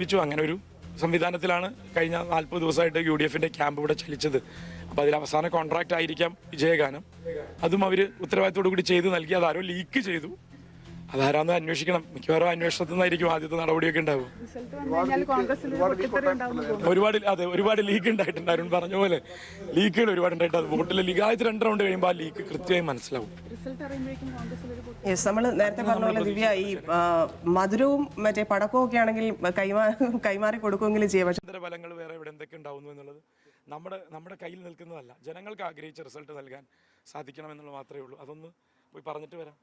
വെച്ചു അങ്ങനെ ഒരു സംവിധാനത്തിലാണ് കഴിഞ്ഞ നാൽപ്പത് ദിവസമായിട്ട് യു ഡി എഫിന്റെ ക്യാമ്പ് ഇവിടെ ചലിച്ചത്. അപ്പോൾ അതിൽ അവസാന കോൺട്രാക്റ്റ് ആയിരിക്കാം വിജയഗാനം. അതും അവർ ഉത്തരവാദിത്തോടു കൂടി ചെയ്ത് നൽകി. അതാരോ ലീക്ക് ചെയ്തു. അതാരാന്ന് അന്വേഷിക്കണം. മിക്കവാറും അന്വേഷണത്തിൽ നിന്നായിരിക്കും ആദ്യത്തെ നടപടിയൊക്കെ ഉണ്ടാവും ഒരുപാട് അതെ ഒരുപാട് ലീക്ക് ഉണ്ടായിട്ടുണ്ട്. അരുൺ പറഞ്ഞ പോലെ ലീക്കുകൾ ഒരുപാട് ഉണ്ടായിട്ട് അത് വോട്ടിലെ ലീക്ക് ആദ്യത്തെ രണ്ട് റൗണ്ട് കഴിയുമ്പോൾ ആ ലീക്ക് കൃത്യമായി മനസ്സിലാവും. യെസ് നമ്മൾ നേരത്തെ പറഞ്ഞ പോലെ ദിവ്യ ഈ മധുരവും മറ്റേ പടക്കവും ഒക്കെ ആണെങ്കിൽ കൈമാ കൈമാറി കൊടുക്കുമെങ്കിലും ചെയ്യാം. പക്ഷേ ഫലങ്ങൾ വേറെ ഇവിടെ എന്തൊക്കെ ഉണ്ടാവുന്നു എന്നുള്ളത് നമ്മുടെ നമ്മുടെ കയ്യിൽ നിൽക്കുന്നതല്ല. ജനങ്ങൾക്ക് ആഗ്രഹിച്ച റിസൾട്ട് നൽകാൻ സാധിക്കണം എന്നുള്ളത് മാത്രമേ ഉള്ളൂ. അതൊന്ന് പോയി പറഞ്ഞിട്ട് വരാം.